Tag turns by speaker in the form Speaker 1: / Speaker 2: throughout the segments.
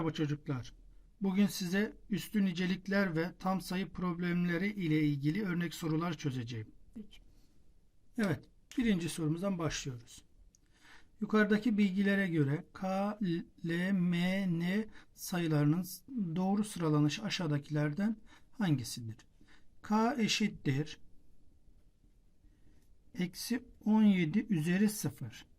Speaker 1: Merhaba çocuklar. Bugün size üstü nicelikler ve tam sayı problemleri ile ilgili örnek sorular çözeceğim. Evet, birinci sorumuzdan başlıyoruz. Yukarıdaki bilgilere göre K, L, M, N sayılarının doğru sıralanışı aşağıdakilerden hangisidir? K eşittir. Eksi 17 üzeri 0.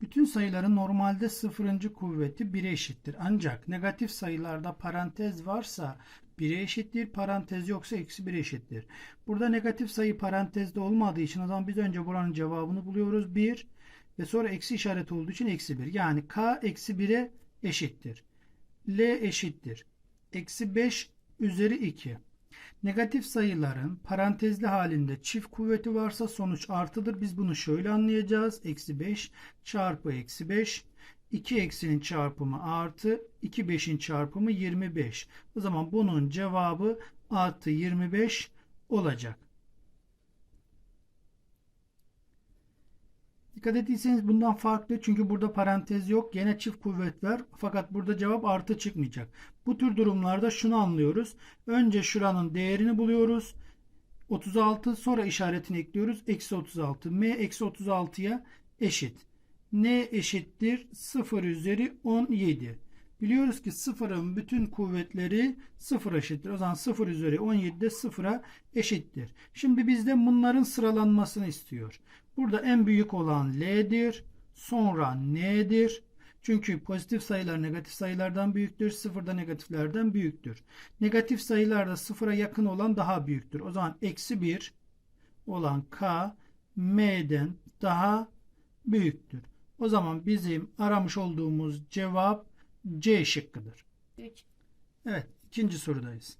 Speaker 1: Bütün sayıların normalde sıfırıncı kuvveti 1'e eşittir. Ancak negatif sayılarda parantez varsa 1'e eşittir, parantez yoksa eksi 1'e eşittir. Burada negatif sayı parantezde olmadığı için o zaman biz önce buranın cevabını buluyoruz. 1 ve sonra eksi işareti olduğu için eksi 1. Yani k eksi 1'e eşittir. L eşittir. Eksi 5 üzeri 2. Negatif sayıların parantezli halinde çift kuvveti varsa sonuç artıdır. Biz bunu şöyle anlayacağız. Eksi 5 çarpı eksi 5. 2 eksinin çarpımı artı 2 5'in çarpımı 25. O zaman bunun cevabı artı 25 olacak. Dikkat ettiyseniz bundan farklı çünkü burada parantez yok. Gene çift kuvvet var. Fakat burada cevap artı çıkmayacak. Bu tür durumlarda şunu anlıyoruz. Önce şuranın değerini buluyoruz. 36 sonra işaretini ekliyoruz. Eksi 36. M eksi 36'ya eşit. N eşittir 0 üzeri 17. Biliyoruz ki sıfırın bütün kuvvetleri 0 eşittir. O zaman 0 üzeri 17 de 0'a eşittir. Şimdi bizden bunların sıralanmasını istiyor. Burada en büyük olan L'dir. Sonra N'dir. Çünkü pozitif sayılar negatif sayılardan büyüktür. Sıfır da negatiflerden büyüktür. Negatif sayılarda sıfıra yakın olan daha büyüktür. O zaman eksi 1 olan K M'den daha büyüktür. O zaman bizim aramış olduğumuz cevap C şıkkıdır.
Speaker 2: 3.
Speaker 1: Evet ikinci sorudayız.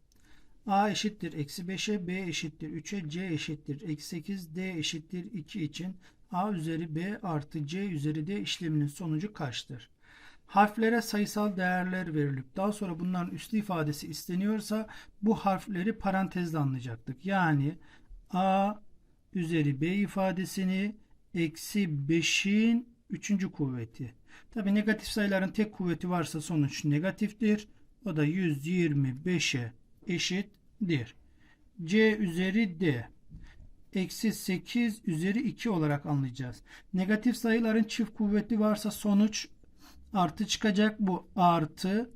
Speaker 1: A eşittir eksi 5'e, B eşittir 3'e, C eşittir eksi 8, D eşittir 2 için A üzeri B artı C üzeri D işleminin sonucu kaçtır? Harflere sayısal değerler verilip daha sonra bunların üslü ifadesi isteniyorsa bu harfleri parantezle anlayacaktık. Yani A üzeri B ifadesini eksi 5'in 3. kuvveti. Tabi negatif sayıların tek kuvveti varsa sonuç negatiftir. O da 125'e eşittir. C üzeri D eksi 8 üzeri 2 olarak anlayacağız. Negatif sayıların çift kuvveti varsa sonuç artı çıkacak. Bu artı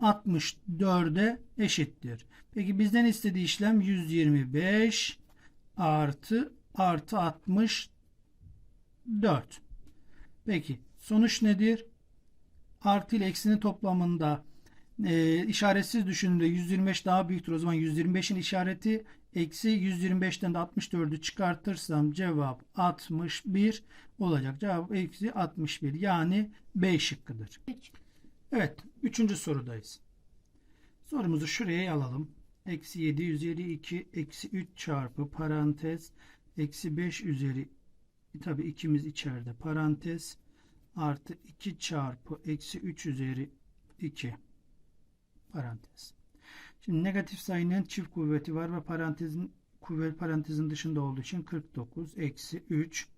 Speaker 1: 64'e eşittir. Peki bizden istediği işlem 125 artı artı 64. Peki sonuç nedir? Artı ile eksinin toplamında e, işaretsiz düşündüğünde 125 daha büyüktür. O zaman 125'in işareti eksi 125'ten de 64'ü çıkartırsam cevap 61 olacak. Cevap eksi 61 yani B şıkkıdır.
Speaker 2: 3.
Speaker 1: Evet. Üçüncü sorudayız. Sorumuzu şuraya alalım. Eksi 7 üzeri 2 eksi 3 çarpı parantez eksi 5 üzeri tabi ikimiz içeride parantez artı 2 çarpı eksi 3 üzeri 2 parantez. Şimdi negatif sayının çift kuvveti var ve parantezin kuvvet parantezin dışında olduğu için 49 eksi 3.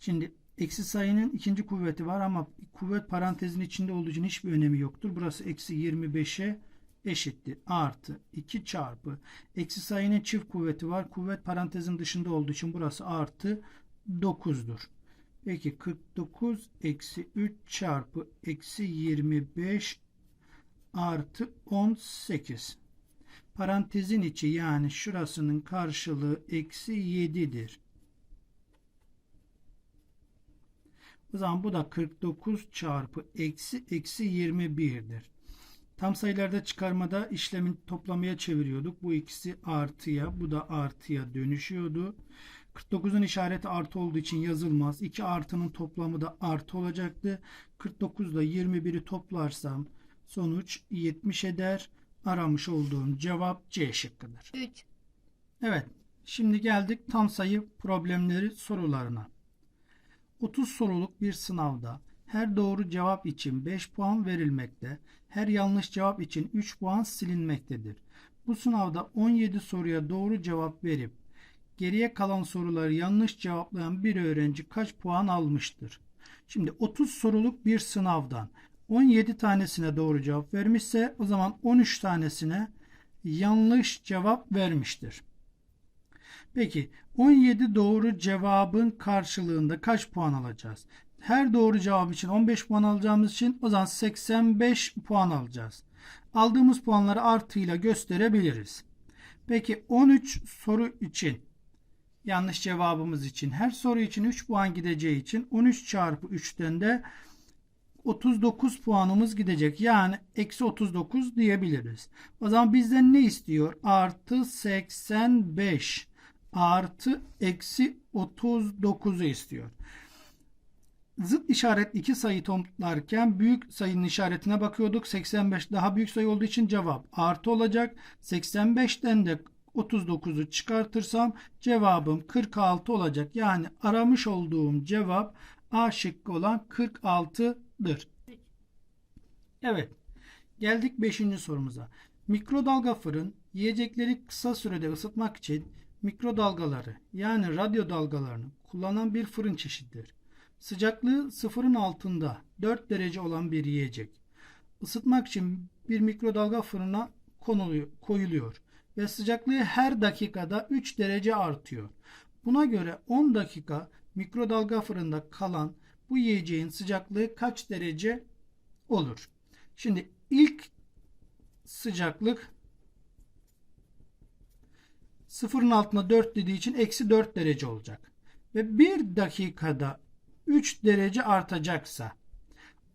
Speaker 1: Şimdi eksi sayının ikinci kuvveti var ama kuvvet parantezin içinde olduğu için hiçbir önemi yoktur. Burası eksi 25'e eşittir. Artı 2 çarpı eksi sayının çift kuvveti var. Kuvvet parantezin dışında olduğu için burası artı 9'dur. Peki 49 eksi 3 çarpı eksi 25 artı 18. Parantezin içi yani şurasının karşılığı eksi 7'dir. O zaman bu da 49 çarpı eksi eksi 21'dir. Tam sayılarda çıkarmada işlemin toplamaya çeviriyorduk. Bu ikisi artıya, bu da artıya dönüşüyordu. 49'un işareti artı olduğu için yazılmaz. 2 artının toplamı da artı olacaktı. 49 ile 21'i toplarsam sonuç 70 eder. Aramış olduğum cevap C şıkkıdır.
Speaker 2: 3.
Speaker 1: Evet. Şimdi geldik tam sayı problemleri sorularına. 30 soruluk bir sınavda her doğru cevap için 5 puan verilmekte, her yanlış cevap için 3 puan silinmektedir. Bu sınavda 17 soruya doğru cevap verip geriye kalan soruları yanlış cevaplayan bir öğrenci kaç puan almıştır? Şimdi 30 soruluk bir sınavdan 17 tanesine doğru cevap vermişse o zaman 13 tanesine yanlış cevap vermiştir. Peki 17 doğru cevabın karşılığında kaç puan alacağız? Her doğru cevap için 15 puan alacağımız için o zaman 85 puan alacağız. Aldığımız puanları artıyla gösterebiliriz. Peki 13 soru için yanlış cevabımız için her soru için 3 puan gideceği için 13 çarpı 3'ten de 39 puanımız gidecek. Yani eksi 39 diyebiliriz. O zaman bizden ne istiyor? Artı 85 artı eksi 39'u istiyor. Zıt işaret iki sayı toplarken büyük sayının işaretine bakıyorduk. 85 daha büyük sayı olduğu için cevap artı olacak. 85'ten de 39'u çıkartırsam cevabım 46 olacak. Yani aramış olduğum cevap A şıkkı olan 46'dır. Evet. Geldik 5. sorumuza. Mikrodalga fırın yiyecekleri kısa sürede ısıtmak için mikrodalgaları yani radyo dalgalarını kullanan bir fırın çeşididir. Sıcaklığı sıfırın altında 4 derece olan bir yiyecek. Isıtmak için bir mikrodalga fırına konuluyor, koyuluyor ve sıcaklığı her dakikada 3 derece artıyor. Buna göre 10 dakika mikrodalga fırında kalan bu yiyeceğin sıcaklığı kaç derece olur? Şimdi ilk sıcaklık sıfırın altına 4 dediği için eksi 4 derece olacak. Ve 1 dakikada 3 derece artacaksa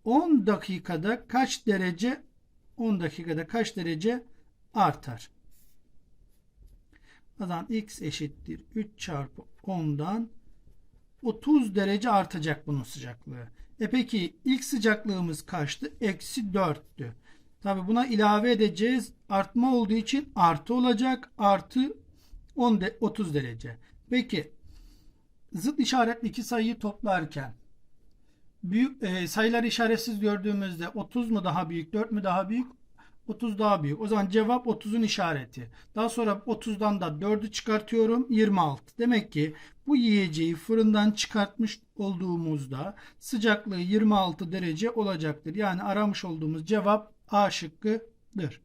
Speaker 1: 10 dakikada kaç derece 10 dakikada kaç derece artar? Zaman x eşittir 3 çarpı 10'dan 30 derece artacak bunun sıcaklığı. E peki ilk sıcaklığımız kaçtı? Eksi 4'tü. Tabi buna ilave edeceğiz. Artma olduğu için artı olacak. Artı 10 de, 30 derece. Peki zıt işaretli iki sayıyı toplarken büyük e, sayılar işaretsiz gördüğümüzde 30 mu daha büyük 4 mü daha büyük 30 daha büyük. O zaman cevap 30'un işareti. Daha sonra 30'dan da 4'ü çıkartıyorum 26. Demek ki bu yiyeceği fırından çıkartmış olduğumuzda sıcaklığı 26 derece olacaktır. Yani aramış olduğumuz cevap A şıkkıdır.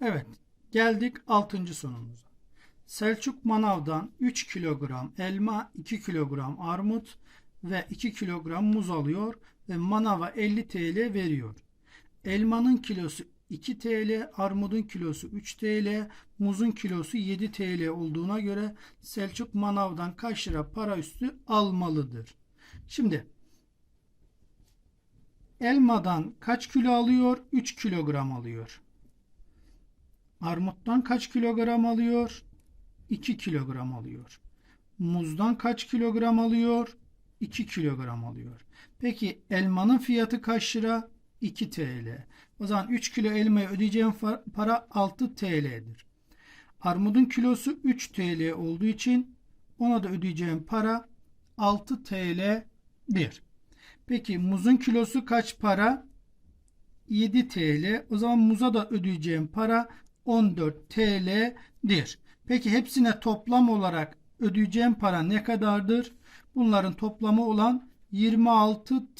Speaker 1: Evet geldik 6. sorumuza. Selçuk Manav'dan 3 kilogram elma, 2 kilogram armut ve 2 kilogram muz alıyor ve manava 50 TL veriyor. Elmanın kilosu 2 TL, armudun kilosu 3 TL, muzun kilosu 7 TL olduğuna göre Selçuk manavdan kaç lira para üstü almalıdır? Şimdi elmadan kaç kilo alıyor? 3 kilogram alıyor. Armuttan kaç kilogram alıyor? 2 kilogram alıyor. Muzdan kaç kilogram alıyor? 2 kilogram alıyor. Peki elmanın fiyatı kaç lira? 2 TL. O zaman 3 kilo elmaya ödeyeceğim para 6 TL'dir. Armudun kilosu 3 TL olduğu için ona da ödeyeceğim para 6 TL'dir. Peki muzun kilosu kaç para? 7 TL. O zaman muza da ödeyeceğim para 14 TL'dir. Peki hepsine toplam olarak ödeyeceğim para ne kadardır? Bunların toplamı olan 26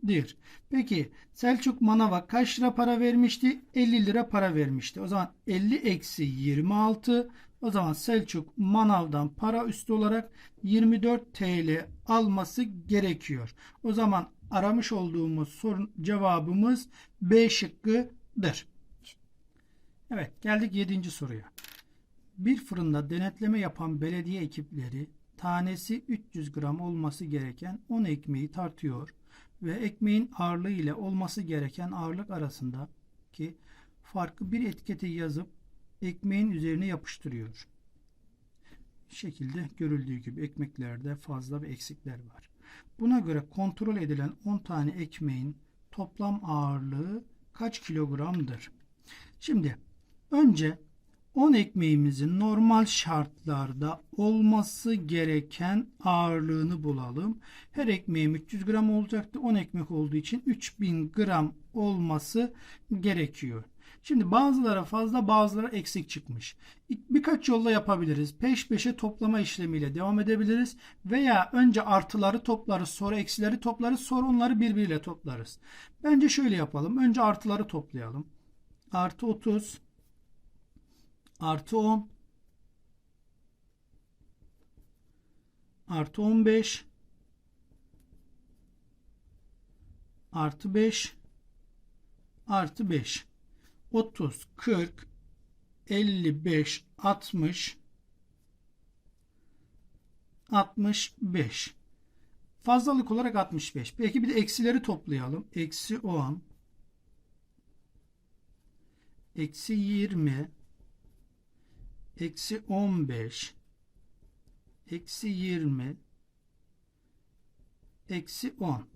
Speaker 1: TL'dir. Peki Selçuk Manav'a kaç lira para vermişti? 50 lira para vermişti. O zaman 50 eksi 26 o zaman Selçuk Manav'dan para üstü olarak 24 TL alması gerekiyor. O zaman aramış olduğumuz sorun cevabımız B şıkkıdır. Evet geldik 7. soruya. Bir fırında denetleme yapan belediye ekipleri tanesi 300 gram olması gereken 10 ekmeği tartıyor ve ekmeğin ağırlığı ile olması gereken ağırlık arasındaki farkı bir etikete yazıp ekmeğin üzerine yapıştırıyor. Şekilde görüldüğü gibi ekmeklerde fazla ve eksikler var. Buna göre kontrol edilen 10 tane ekmeğin toplam ağırlığı kaç kilogramdır? Şimdi önce 10 ekmeğimizin normal şartlarda olması gereken ağırlığını bulalım. Her ekmeğim 300 gram olacaktı. 10 ekmek olduğu için 3000 gram olması gerekiyor. Şimdi bazıları fazla bazıları eksik çıkmış. Birkaç yolla yapabiliriz. Peş peşe toplama işlemiyle devam edebiliriz. Veya önce artıları toplarız sonra eksileri toplarız sonra onları birbiriyle toplarız. Bence şöyle yapalım. Önce artıları toplayalım. Artı 30 artı 10 artı 15 artı 5 artı 5 30 40 55 60 65 fazlalık olarak 65 peki bir de eksileri toplayalım. Eksi 10 eksi 20 eksi 15 eksi 20 eksi 10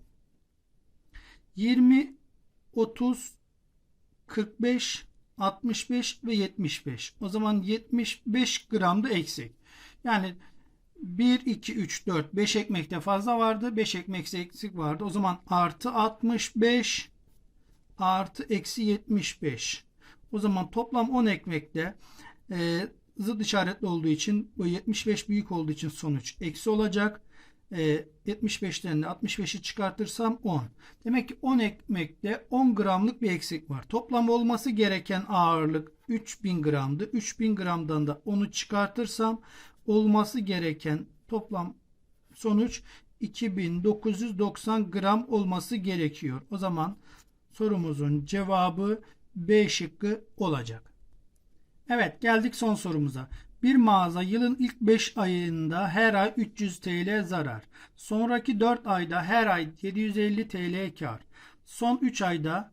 Speaker 1: 20 30 45 65 ve 75 o zaman 75 gram da eksik. Yani 1 2 3 4 5 ekmekte fazla vardı. 5 ekmek eksik vardı. O zaman artı 65 artı eksi 75 o zaman toplam 10 ekmekte e, zıt işaretli olduğu için bu 75 büyük olduğu için sonuç eksi olacak. E, 75'ten de 65'i çıkartırsam 10. Demek ki 10 ekmekte 10 gramlık bir eksik var. Toplam olması gereken ağırlık 3000 gramdı. 3000 gramdan da 10'u çıkartırsam olması gereken toplam sonuç 2990 gram olması gerekiyor. O zaman sorumuzun cevabı B şıkkı olacak. Evet geldik son sorumuza. Bir mağaza yılın ilk 5 ayında her ay 300 TL zarar. Sonraki 4 ayda her ay 750 TL kar. Son 3 ayda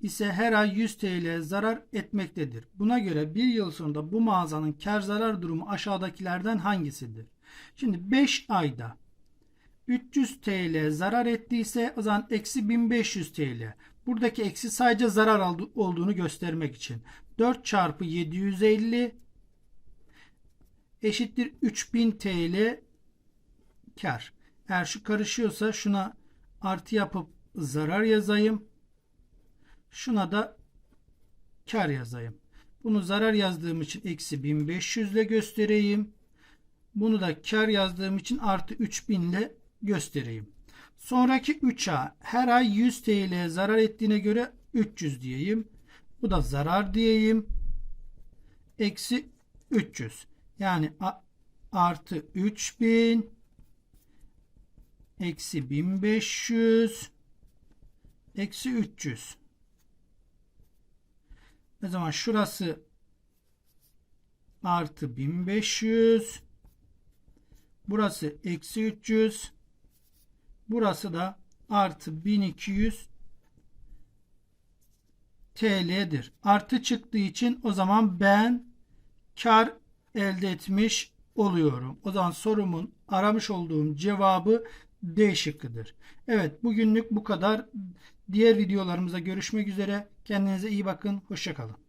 Speaker 1: ise her ay 100 TL zarar etmektedir. Buna göre bir yıl sonunda bu mağazanın kar zarar durumu aşağıdakilerden hangisidir? Şimdi 5 ayda 300 TL zarar ettiyse o zaman eksi 1500 TL. Buradaki eksi sadece zarar olduğunu göstermek için. 4 çarpı 750 eşittir 3000 TL kar. Eğer şu karışıyorsa şuna artı yapıp zarar yazayım. Şuna da kar yazayım. Bunu zarar yazdığım için eksi 1500 ile göstereyim. Bunu da kar yazdığım için artı 3000 ile göstereyim. Sonraki 3A her ay 100 TL zarar ettiğine göre 300 diyeyim. Bu da zarar diyeyim. Eksi 300. Yani artı 3000 eksi 1500 eksi 300. O zaman şurası artı 1500 burası eksi 300 burası da artı 1200 TL'dir. Artı çıktığı için o zaman ben kar elde etmiş oluyorum. O zaman sorumun aramış olduğum cevabı D şıkkıdır. Evet bugünlük bu kadar. Diğer videolarımızda görüşmek üzere. Kendinize iyi bakın. Hoşçakalın.